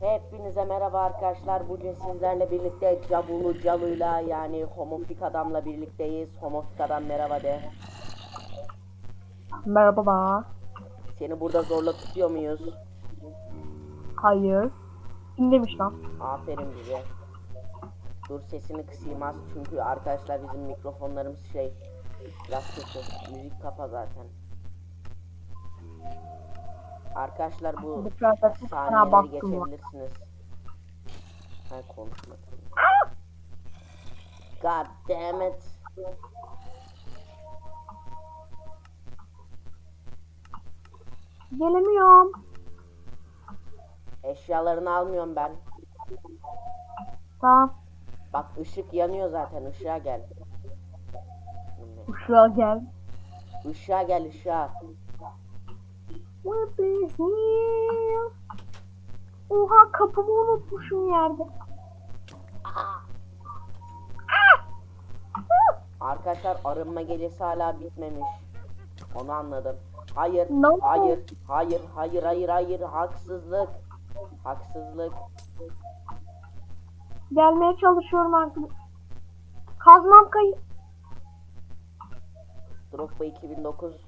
Hepinize merhaba arkadaşlar. Bugün sizlerle birlikte Cabulu Calu'yla yani homofik adamla birlikteyiz. Homofik adam merhaba de. Merhaba. Seni burada zorla tutuyor muyuz? Hayır. Kim demiş lan? Aferin bize. Dur sesini kısayım az çünkü arkadaşlar bizim mikrofonlarımız şey biraz kötü. Müzik kapa zaten. Arkadaşlar bu var. geçebilirsiniz. Ha konuşma. God damn it. Gelemiyorum. Eşyalarını almıyorum ben. Tamam. Bak ışık yanıyor zaten. Işığa gel. Uşağa gel. Işığa gel ışığa. What is here? Oha kapımı unutmuşum yerde. Arkadaşlar arınma gecesi hala bitmemiş. Onu anladım. Hayır, oldu? hayır, hayır, hayır, hayır, hayır, haksızlık. Haksızlık. Gelmeye çalışıyorum artık. Kazmam kayı. Drogba 2009.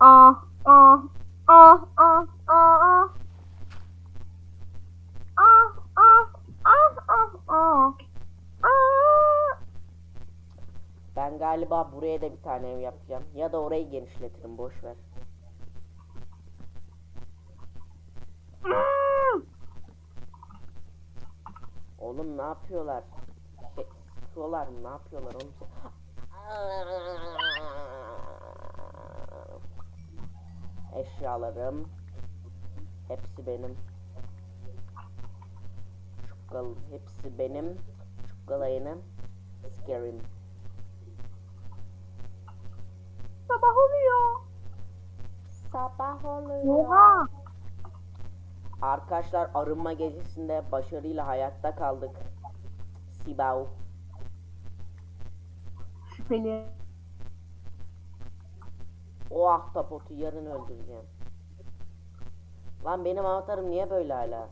Ah ah ah ah ah ah. Ah ah ah ah ah. Ah. Ben galiba buraya da bir tane ev yapacağım. Ya da orayı genişletirim boş ver. Hmm. Oğlum ne yapıyorlar? Şey, sıkıyorlar mı? Ne yapıyorlar oğlum? Eşyalarım. Hepsi benim. Çukkal, hepsi benim. Çukkalayını sikerim. Sabah oluyor. Sabah oluyor. Oha. Arkadaşlar arınma gecesinde başarıyla hayatta kaldık. Sibau. Şüpheli. O ahtapotu yarın öldüreceğim. Lan benim avatarım niye böyle hala?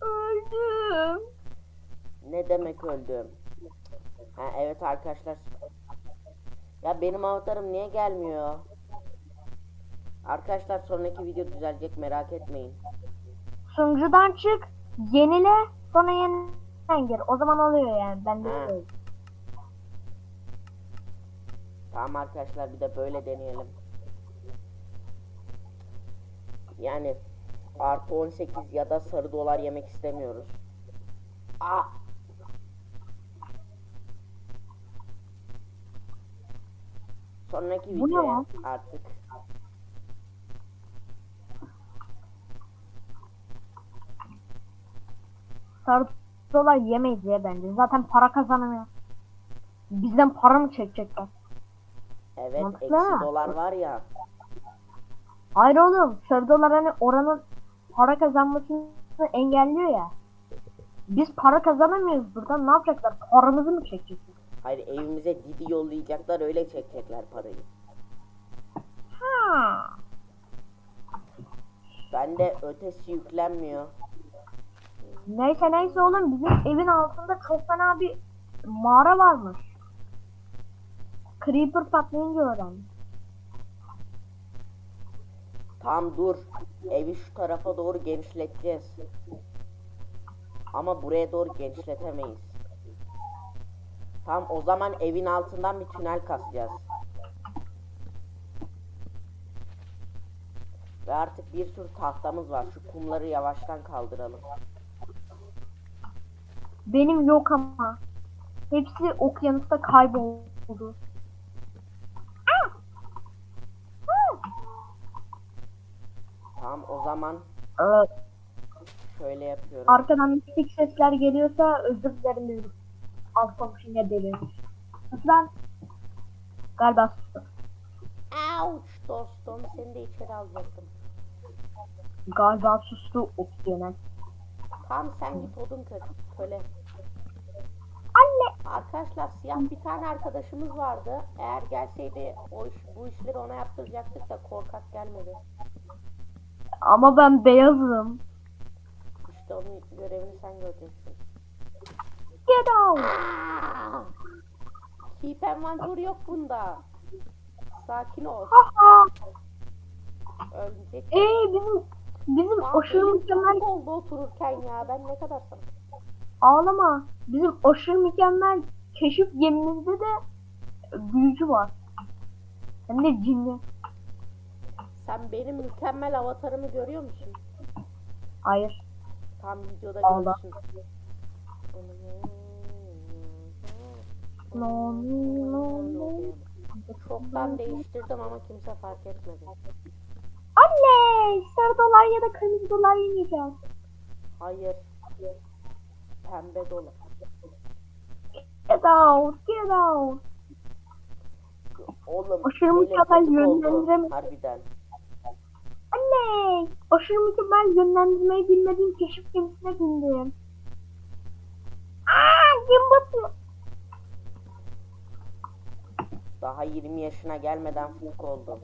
Öldüm. Ne demek öldüm? Ha evet arkadaşlar. Ya benim avatarım niye gelmiyor? Arkadaşlar sonraki video düzelecek merak etmeyin. Sunucudan çık. Yenile. Sonra yeniden gir. O zaman oluyor yani. Ben de öyle. Tamam arkadaşlar bir de böyle deneyelim. Yani artı 18 ya da sarı dolar yemek istemiyoruz. Aa! Sonraki Bu ne video lan? artık. Sarı dolar yemeyiz ya bence. Zaten para kazanamıyor. Bizden para mı çekecekler? Evet Mantıklı eksi ha. dolar var ya. Hayır oğlum. Sarı dolar hani oranın para kazanmasını engelliyor ya. Biz para kazanamıyoruz buradan. Ne yapacaklar? Paramızı mı çekecekler? Hayır evimize Didi yollayacaklar öyle çekecekler parayı. Ha. Bende ötesi yüklenmiyor. Neyse neyse oğlum bizim evin altında çok fena bir mağara varmış. Creeper patlayınca öğrendim. Tam dur. Evi şu tarafa doğru genişleteceğiz. Ama buraya doğru genişletemeyiz. Tam o zaman evin altından bir tünel kazacağız. Ve artık bir sürü tahtamız var. Şu kumları yavaştan kaldıralım. Benim yok ama. Hepsi okyanusta kayboldu. Tamam o zaman Evet. şöyle yapıyorum. Arkadan mistik sesler geliyorsa özür dilerim dedim. Alt komşu ne delirmiş. Ben galiba sustum. Ouch dostum seni de içeri alacaktım. Galiba sustu opsiyonel. Tamam sen git odun kır köle. Anne! Arkadaşlar siyah bir tane arkadaşımız vardı. Eğer gelseydi o iş, bu işleri ona yaptıracaktık da korkak gelmedi. Ama ben beyazım. İşte onun görevini sen göreceksin. Get out! Keep inventory yok bunda. Sakin ol. Ölecek. Ee bizim bizim Lan aşırı elim mükemmel oldu otururken ya. Ben ne kadar sana. ağlama. Bizim aşırı mükemmel keşif gemimizde de büyücü var. Hem de cinli. Sen benim mükemmel avatarımı görüyor musun? Hayır. Tam videoda Allah. görürsün. Lonely. Çoktan değiştirdim ama kimse fark etmedi. Anne! Sarı dolar ya da kırmızı dolar yemeyeceğiz. Hayır. Pembe dolar. Get out! Get out! Oğlum Aşırı mükemmel katık oldu, yönlendirem- Harbiden. Anne! Aşırı mükemmel yönlendirmeyi bilmediğim keşif gemisine bindim. Aaa! Gemi batıyor. Daha 20 yaşına gelmeden fık oldum.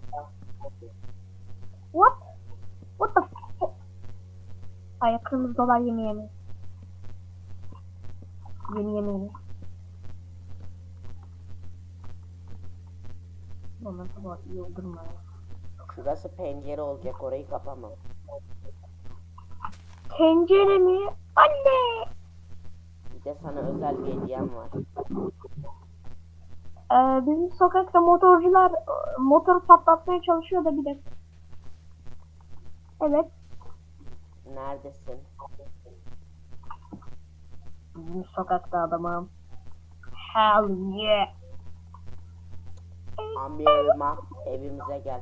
What? What the f- Hayır kırmızı dolar yemeyemeyiz. Yeni yemeyemeyiz. Bana tabağı yıldırma ya. Şurası pencere olacak orayı kapamam. Tencere mi? Anne! Bir de sana özel bir hediyem var. Ee, bizim sokakta motorcular e, motoru patlatmaya çalışıyor da bir dakika. Evet. Neredesin? Bizim sokakta adamım. Hell yeah. Amirma evimize gel.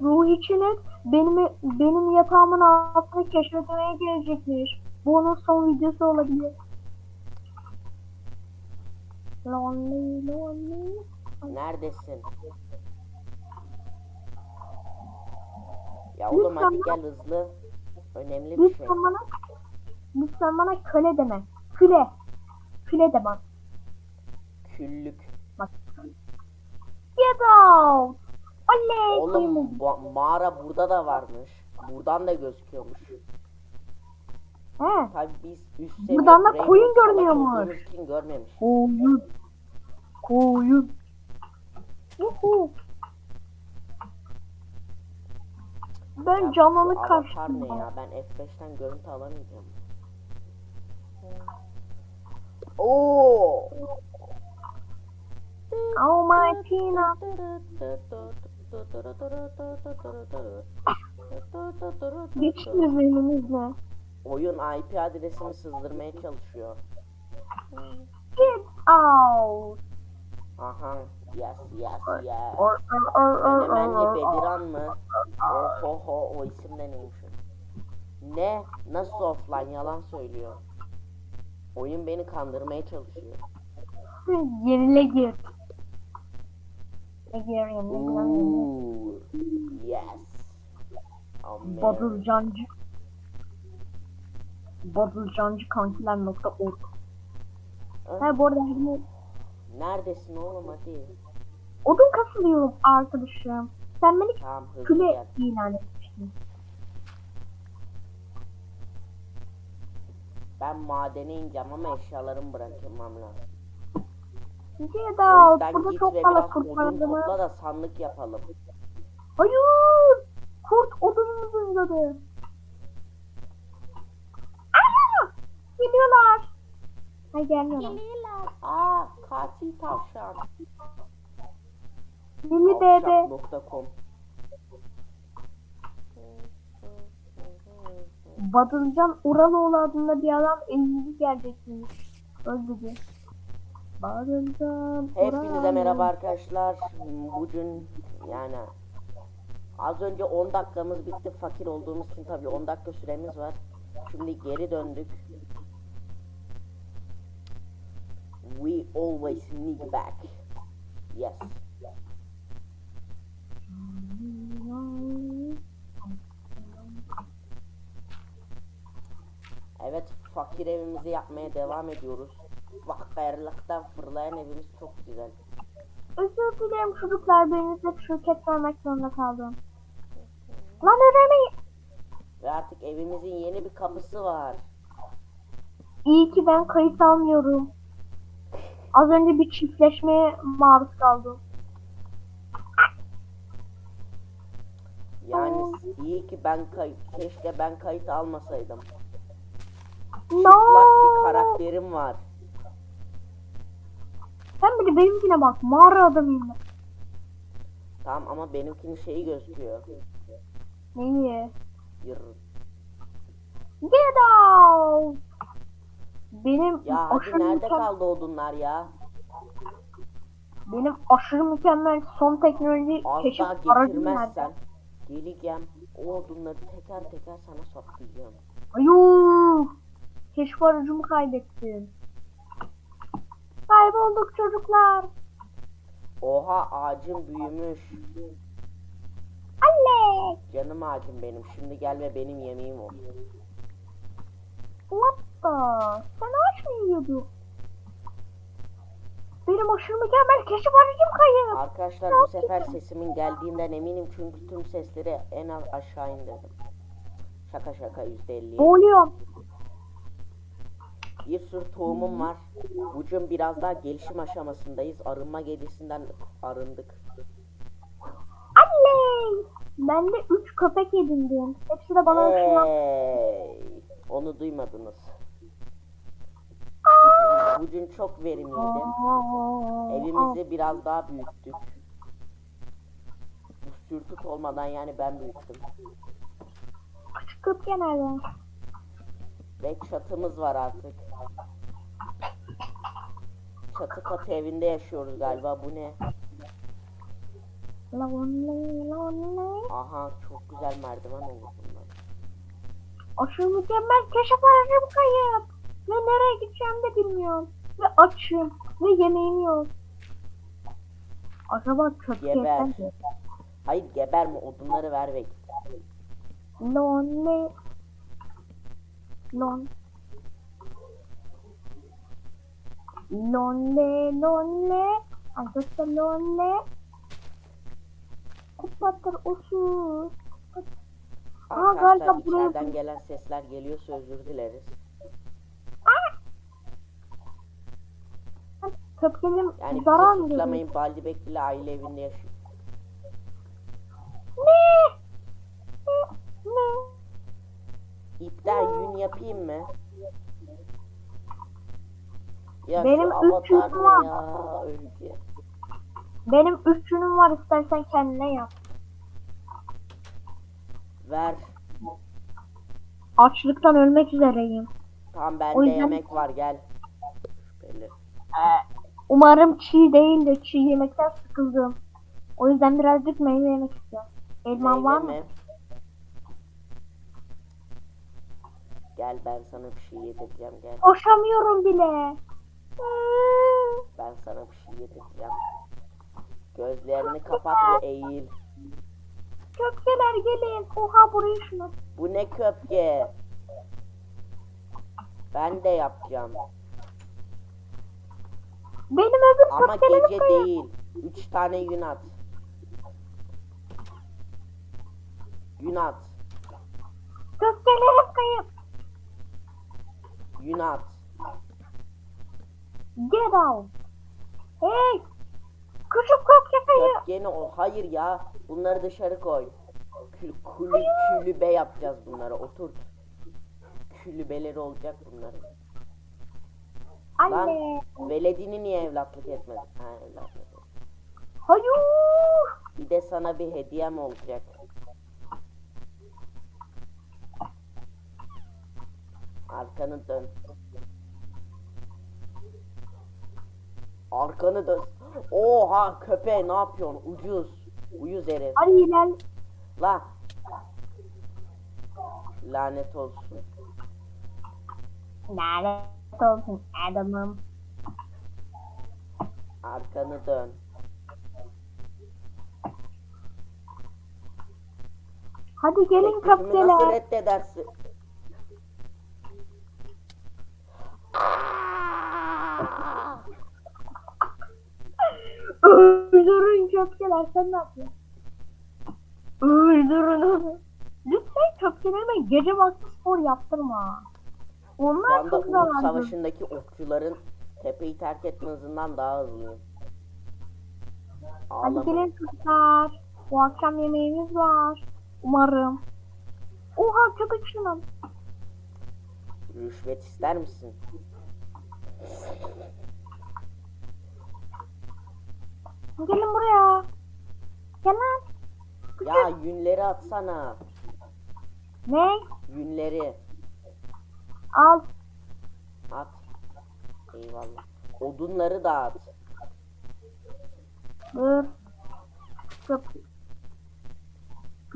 Ruh içine benim benim yatağımın altını keşfetmeye gelecekmiş. Bu onun son videosu olabilir. Lonely lonely. Neredesin? Ya oğlum hadi gel hızlı. Önemli bir şey. Bana lütfen bana köle deme. Küle. Küle de bak. Küllük. Get out. Oley. Oğlum bu- mağara burada da varmış. Buradan da gözüküyormuş. He. Tabi biz üst seviye Buradan da Brain koyun Salak görünüyormuş. olduğumuz için görmemiş. Koyun. Koyun. Yuhu. Ben şu avatar kaçtım. ne ya? Ben F5'ten görüntü alamayacağım. Oo! Oh my peanut. Geçtiniz elimizle. Oyun IP adresimi sızdırmaya çalışıyor. Get out. Aha. Yes, yes, yes. Or, or, or, or, Menemenli. Bediran mı? Ohoho o isim de neymiş? Ne? Nasıl offline yalan söylüyor. Oyun beni kandırmaya çalışıyor. Gerile gir. Yani? Ooh, yes. Oh man. Badılcancı. Badılcancı kankiler.org Ah, Ha bu arada hani Neredesin oğlum hadi. odun kasılıyorum arkadaşım. Sen beni Tamam hızlı küle ilan etmiştin. Ben madene ineceğim ama eşyalarımı bırakmam lazım. Out. yüzden Burada çok fazla kurt var topla da sandık yapalım. Hayır. Kurt odunumuzu izledi. Aa! Geliyorlar. Ha gelmiyorlar. Geliyorlar. Aa katil tavşan. Lili bebe. Tavşak.com Badılcan Uraloğlu adında bir adam evimizi gelecekmiş. Öldü Badılcan Hepinize merhaba arkadaşlar. Bugün yani Az önce 10 dakikamız bitti. Fakir olduğumuz için tabii 10 dakika süremiz var. Şimdi geri döndük. We always need back. Yes. Evet, fakir evimizi yapmaya devam ediyoruz. Fakirlikten fırlayan evimiz çok güzel. Özür dilerim çocuklar birinize şirket vermek zorunda kaldım. Lan ödemeyin. Ve artık evimizin yeni bir kapısı var. İyi ki ben kayıt almıyorum. Az önce bir çiftleşmeye maruz kaldım. Yani iyi ki ben kay keşke ben kayıt almasaydım. No. Çıplak bir karakterim var. Sen bir de benimkine bak. Mağara adamıyım ben. Tamam ama benimkinin şeyi gözüküyor. Neyi? Yır. Get out. Benim Ya hadi aşırı nerede mükemmel, kaldı odunlar ya? benim aşırı mükemmel son teknoloji Az keşif aracım nerede? getirmezsen geleceğim. O odunları teker teker sana saklayacağım. Ayuh! Keşif aracımı kaybettim. Kaybolduk çocuklar. Oha ağacım büyümüş. Anne! Canım ağacım benim. Şimdi gel ve benim yemeğim ol. What the? Sen ağaç mı yiyordun? Benim aşırı mükemmel keşif aracım kayıp. Arkadaşlar bu sefer sesimin geldiğinden eminim çünkü tüm sesleri en az aşağı indirdim. Şaka şaka %50. Boğuluyorum. Bir sürü tohumum var. Bucun biraz daha gelişim aşamasındayız. Arınma gecesinden arındık. Anne! Ben de 3 köpek edindim. Hepsi de bana. Hey! Onu duymadınız. Bucun çok verimliydi. Evimizi biraz daha büyüttük. Bu sürtük olmadan yani ben büyüttüm. Küçük köpek nerede? Ve çatımız var artık. Çatı katı evinde yaşıyoruz galiba. Bu ne? Aha çok güzel merdiven oldu bunlar. Aşırı mükemmel keşif aracım kayıp. Ve nereye gideceğim de bilmiyorum. Ve açım. Ve yemeğim yok. Acaba köpek Geber. mi? Hayır geberme odunları ver ve git. Lonely. Lon. Lonely, lonely. I'm just a lonely. Kupatır usul. Aa, Arkadaşlar galiba buraya- içeriden gelen sesler geliyorsa özür dileriz. Köpkelim Yani zarar bizi mı suçlamayın Baldi Bekli aile evinde yaşıyor. Ne? Ne? Ne? İpten yün yapayım mı? Ya Benim üç yünüm var. ya öldü. Benim üç yünüm var istersen kendine yap. Ver. Açlıktan ölmek üzereyim. Tamam bende yüzden- yemek var gel. Şüpheli. Umarım çiğ değil de çiğ yemekten sıkıldım. O yüzden birazcık meyve yemek istiyorum. Elman var mı? mi? Gel ben sana bir şey yedireceğim gel. Koşamıyorum bile. Ben sana bir şey yedireceğim. Gözlerini kapat ve eğil. Köpkeler gelin. Oha burayı şunu. Bu ne köpke? Ben de yapacağım. Benim öbür Ama köpkelerim gece kayıp. değil. Üç tane yün at. Yün at. Köpkelerim kayıp. Yün at. Get out. Hey. Küçük köpke kayıp. Köpkeni ol. Hayır ya. Bunları dışarı koy. Kül, kulü, külübe yapacağız bunları. Oturt. Külübeleri olacak bunların. Anne. Veledini niye evlatlık etmedin? Ha evlatlık. Hayır. Bir de sana bir hediyem olacak. Arkanı dön. Arkanı dön. Oha köpeğe ne yapıyorsun? Ucuz. Uyuz herif. Hadi iler. La. Lanet olsun. Lanet olsun adamım. Arkanı dön. Hadi gelin Teklifimi nasıl reddedersin? Öldürün köpkeler sen ne yapıyorsun? Öldürün onu. Lütfen köpkelerime gece vakti spor yaptırma. Şu Onlar anda çok Uhud zararlı. Savaşı'ndaki okçuların tepeyi terk etme hızından daha hızlıyım. Hadi Ağlama. gelin çocuklar. Bu akşam yemeğimiz var. Umarım. Oha köpek şunun. Rüşvet ister misin? Gelin buraya. Gel lan. Ya yünleri atsana. Ne? Yünleri Al. at. Eyvallah. Odunları da at. Dur. Köp.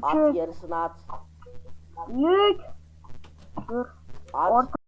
At yarısını at. Yük. Dur. At. Orta.